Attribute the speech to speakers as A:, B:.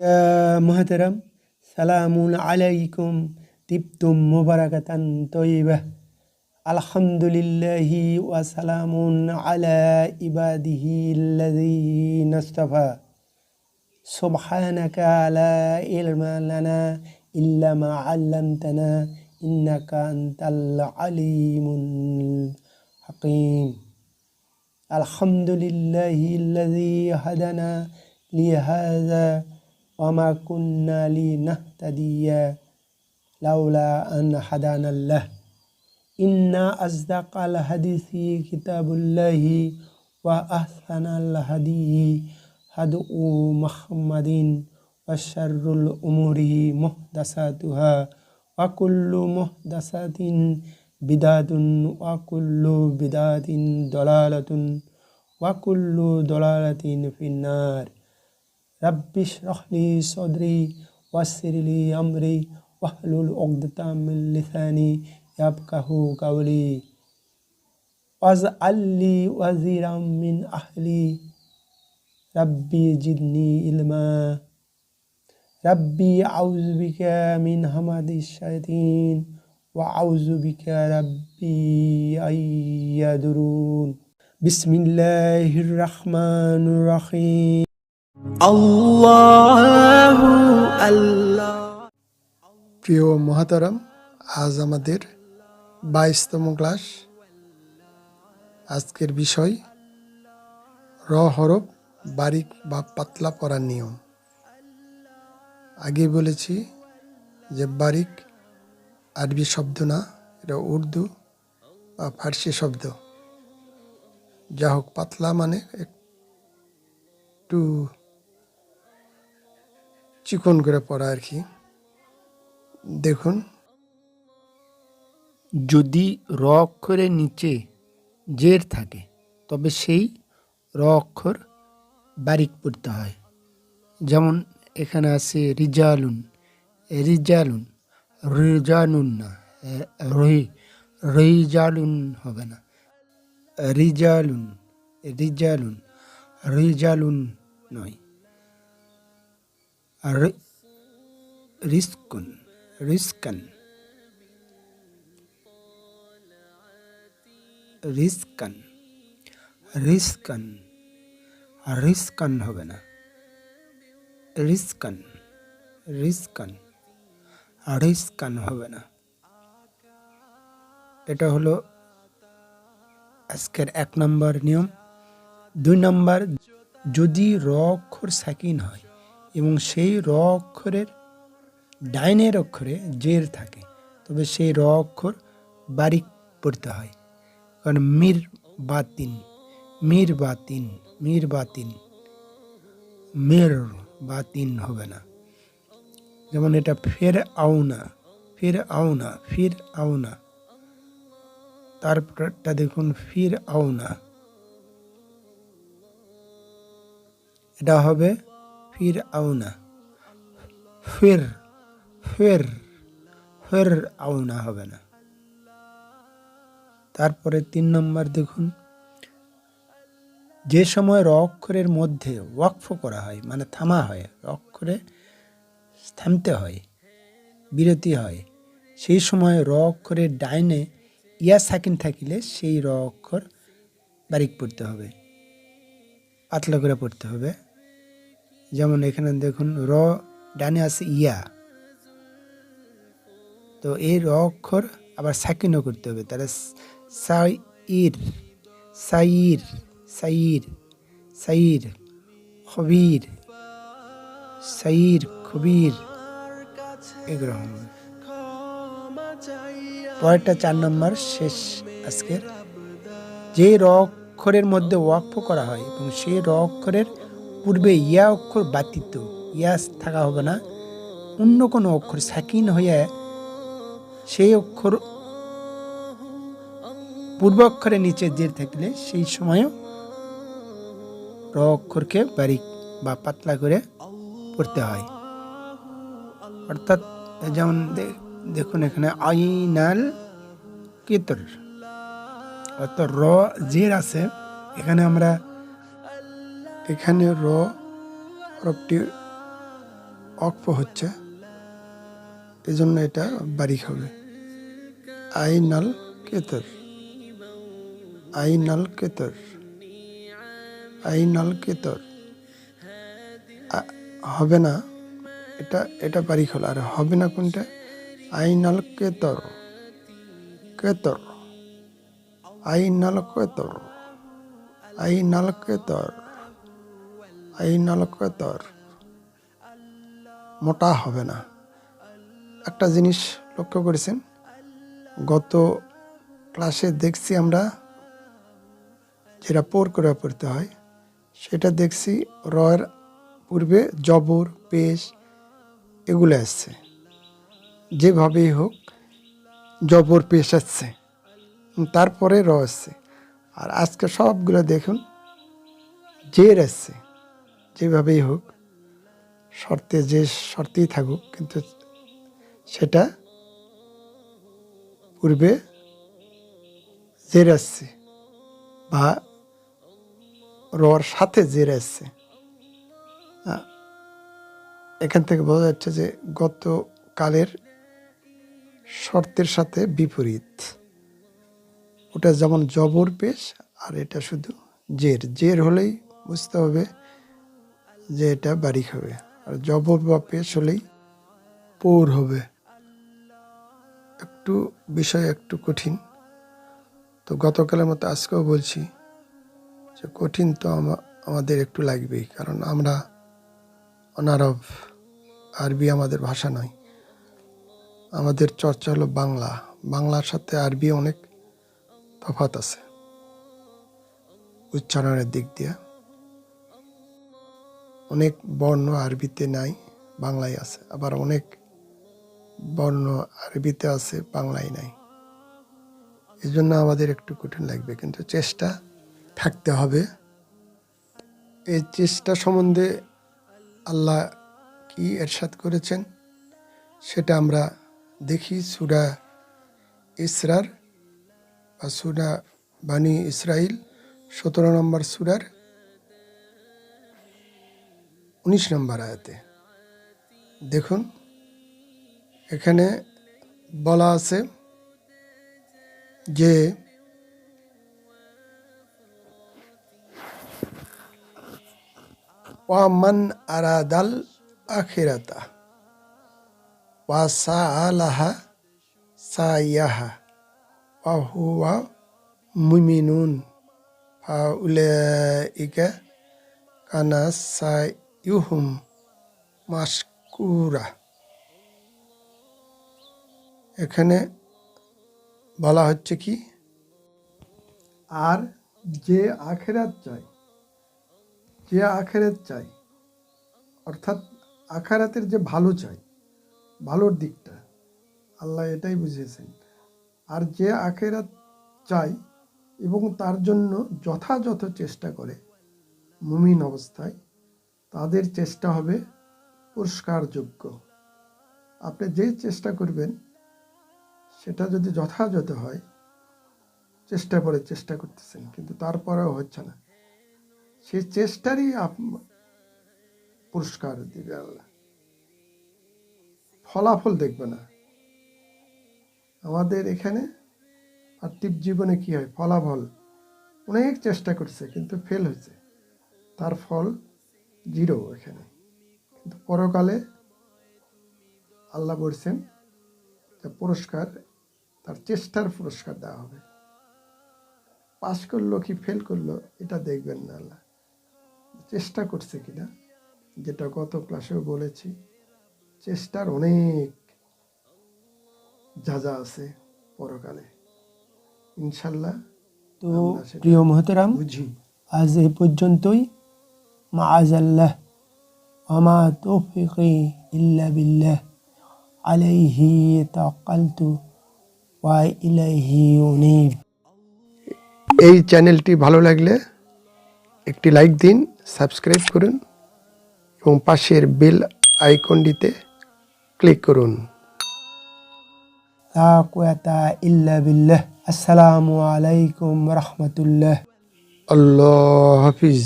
A: মহতারাম সালামুন আলাইকুম তিপ্তুম মুবারাকাতান তৈবাহ আলহামদুলিল্লাহি ওয়া সালামুন আলা ইবাদিহি আল্লাযীনাস্তাফা সুবহানাকা লা ইলমা লানা ইল্লা মা 'আল্লামতানা ইন্নাকা আনতাল আলিমুল হাকীম আলহামদুলিল্লাহি আল্লাযী হাদানা লিহাযা وما كنا لنهتدي لولا أن هدانا الله. إن أصدق الحديث كتاب الله وأحسن الهدي هدء محمد وشر الأمور محدثاتها وكل محدثة بدعة وكل بدعة ضلالة وكل ضلالة في النار. رب اشرح لي صدري ويسر لي أمري واحلل عقدة من لساني يفقه قولي. واجعل لي وزيرا من أهلي. ربي زدني علما. ربي أعوذ بك من همد الشياطين وأعوذ بك ربي أن يحضرون بسم الله الرحمن الرحيم.
B: প্রিয় মহাতারাম, আজ আমাদের বাইশতম ক্লাস। আজকের বিষয়, র হরফ বারিক বা পাতলা পড়ার নিয়ম। আগে বলেছি যে বারিক আরবি শব্দ না, এটা উর্দু বা ফার্সি শব্দ। যা হোক পাতলা মানে একটু চিকন করে পড়া আর কি। দেখুন।
A: যদি র অক্ষরের নিচে জের থাকে, তবে সেই র অক্ষর বারিক পড়তে হয়। যেমন এখানে আছে রিজালুন। রিজালুন রিজালুন না রহি রিজালুন হবে না। রিজালুন রিজালুন রিজালুন নয়। রিস্কুন, রিস্কান রিস্কান রিস্কান রিস্কান হবে না। রিস্কান রিস্কান রিস্কান হবে না। এটা হলো আজকের এক নম্বর নিয়ম। দুই নম্বর, যদি র অক্ষর সাকিন হয় এবং সেই র অক্ষরের ডাইনের অক্ষরে জের থাকে। তবে সেই র অক্ষর বারিক পড়তে হয়। কারণ মির বাতিন মির বাতিন মির বাতিন, মের বাতিন হবে না। যেমন এটা ফের আউনা, ফির আউনা ফির আউনা। তারপরটা দেখুন, ফির আউনা। এটা হবে ফির আউনা ফির, ফের ফের আউনা হবে না। তারপরে তিন নম্বর দেখুন। যে সময় র অক্ষরের মধ্যে ওয়াকফ করা হয় মানে থামা হয় র অক্ষরে থামতে হয়, বিরতি হয়, সেই সময় র অক্ষরের ডাইনে ইয়া সাকিন থাকিলে সেই র অক্ষর বারিক পড়তে হবে, পাতলা করে পড়তে হবে। যেমন এখানে দেখুন, র, ডানে আছে ইয়া। তো এই র অক্ষর আবার সাকিনও করতে হবে। তাহলে সাইর সাইর সাইর সাইর, খবির সাইর, খবির, এগুলো পরেরটা চার নম্বর শেষ আজকের। যে র অক্ষরের মধ্যে ওয়াকফ করা হয় এবং সেই র অক্ষরের পূর্বে ইয়া অক্ষর ব্যতীত ইয়া থাকা হবে না। অন্য কোনো অক্ষর সাকিন হয়ে সেই অক্ষর পূর্ব অক্ষরের নিচে জের থাকলে সেই সময়ও র অক্ষরকে বারিক বা পাতলা করে পড়তে হয়। অর্থাৎ যেমন দেখুন এখানে আইনাল কেতর, অর্থাৎ র জের আছে। এখানে আমরা এখানে র হরফটি
B: অক্ফ হচ্ছে, এজন্য এটা বারিক হবে। আইনাল কেতর। আইনাল কেতর। আইনাল কেতর। হবে না, এটা এটা বারিক হলো। আর হবে না কোনটা? আইনাল কেতর। কেতর। আইনাল কেতর। আইনাল কেতর। আইনাল কেতর মোটা হবে না। একটা জিনিস লক্ষ্য করেছেন, গত ক্লাসে দেখছি আমরা যেটা পোর করে পড়তে হয়, সেটা দেখছি রয়ের পূর্বে জবর, পেশ এগুলো আসছে। যেভাবেই হোক, জবর, পেশ আসছে, তারপরে র আসছে। আর আজকে সবগুলো দেখুন, জের আসছে। যেভাবেই হোক, শর্তে যে শর্তেই থাকুক, কিন্তু সেটা পূর্বে জের আসছে বা রর সাথে জের আসছে। এখান থেকে বোঝা যাচ্ছে যে গতকালের শর্তের সাথে বিপরীত। ওটা যেমন জবর পেশ, আর এটা শুধু জের। জের হলেই বুঝতে হবে যে এটা বাড়ি হবে। আর জবর বা পেশ হলেই পৌর হবে। একটু বিষয় একটু কঠিন। তো গতকালের মতো আজকেও বলছি যে কঠিন তো আমা- আমাদের একটু লাগবেই। কারণ আমরা অনারব, আরবি আমাদের ভাষা নয়। আমাদের চর্চা হলো বাংলা। বাংলার সাথে আরবি অনেক তফাত আছে। উচ্চারণের দিক দিয়ে। অনেক বর্ণ আরবিতে নাই, বাংলায় আছে। আবার অনেক বর্ণ আরবিতে আছে, বাংলায় নাই। এই জন্য আমাদের একটু কঠিন লাগবে, কিন্তু চেষ্টা থাকতে হবে। এই চেষ্টা সম্বন্ধে আল্লাহ কি এরশাদ করেছেন, সেটা আমরা দেখি। সুরা ইসরার বা সুরা বানি ইসরাইল, সতেরো নম্বর সুরার উনিশ নম্বর আয়াতে। দেখুন, এখানে বলা আছে যে ওয়ামান আরাদাল আখিরাতা, ওয়া সাআলাহা সায়াহা ওয়া হুয়া মুমিনুন, ফাউলাইকা কানা সাইয়ুহুম মাসকুরা এখানে বলা হচ্ছে কি? আর যে আখেরাত চাই যে আখেরাত চাই অর্থাৎ আখারাতের যে ভালো চাই ভালোর দিকটা, আল্লাহ এটাই বুঝিয়েছেন। আর যে আখেরাত চাই এবং তার জন্য যথাযথ চেষ্টা করে, মুমিন অবস্থায় তাদের চেষ্টা হবে পুরস্কারযোগ্য। আপনি যে চেষ্টা করবেন, সেটা যদি যথাযথ হয় চেষ্টা করে চেষ্টা করতেছেন, কিন্তু তারপরেও হচ্ছে না। সেই চেষ্টারই আপ- পুরস্কার দিবে আল্লাহ। ফলাফল দেখবে না। আমাদের এখানে পার্থিব জীবনে কি হয়? ফলাফল অনেক চেষ্টা করছে, কিন্তু ফেল হয়েছে তার ফল জিরো এখানে। কিন্তু পরকালে আল্লাহ বলছেন যে পুরস্কার তার চেষ্টার পুরস্কার দেওয়া হবে। পাশ করল কি ফেল করল এটা দেখবেন না আল্লাহ। চেষ্টা করছে কিনা যেটা গত ক্লাসেও বলেছি চেষ্টার অনেক যা যা আছে পরকালে। ইনশাল্লাহ
A: তো প্রিয় মোহতারাম
B: বুঝি।
A: আজ এ পর্যন্তই। মাআজাল্লাহ ওমা তৌফিকি ইল্লা বিল্লাহ আলাইহি তাওয়াক্কালতু ওয়া ইলাইহি উনীব
B: এই চ্যানেলটি ভালো লাগলে একটি লাইক দিন সাবস্ক্রাইব করুন এবং পাশের বেল আইকনটিতে ক্লিক করুন।
A: লা কুওয়াতা ইল্লা বিল্লাহ। আসসালামু আলাইকুম রাহমাতুল্লাহ।
B: আল্লাহ হাফিজ।